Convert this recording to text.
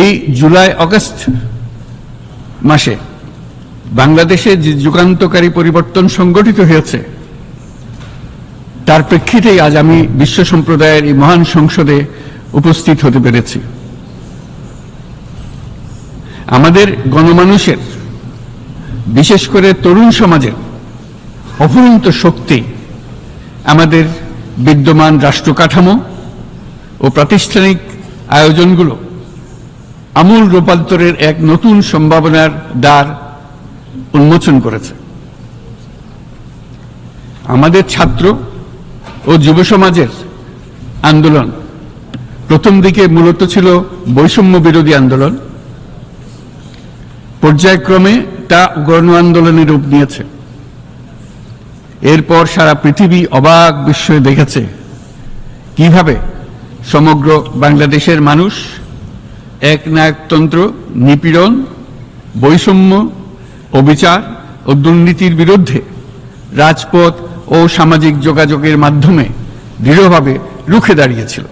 এই July August মাসে বাংলাদেশে যে যুগান্তকারী পরিবর্তন সংগঠিত হয়েছে, তার প্রেক্ষিতেই আজ আমি বিশ্ব সম্প্রদায়ের এই মহান সংসদে উপস্থিত হতে পেরেছি। আমাদের গণমানুষের, বিশেষ করে তরুণ সমাজের অফুরন্ত শক্তি, আমাদের বিদ্যমান রাষ্ট্র কাঠামো ও প্রাতিষ্ঠানিক আয়োজনগুলো আমূল রূপান্তরের এক নতুন সম্ভাবনার দ্বার উন্মোচন করেছে। আমাদের ছাত্র ও যুব সমাজের আন্দোলন প্রথম দিকে মূলত ছিল বৈষম্য বিরোধী আন্দোলন। পর্যায়ক্রমে তা গণ আন্দোলনের রূপ নিয়েছে। এরপর সারা পৃথিবী অবাক বিস্ময়ে দেখেছে কীভাবে সমগ্র বাংলাদেশের মানুষ একনায়কতন্ত্র, নিপীড়ন, বৈষম্য, অবিচার ও দুর্নীতির বিরুদ্ধে রাজপথ ও সামাজিক যোগাযোগের মাধ্যমে দৃঢ়ভাবে রুখে দাঁড়িয়েছিল।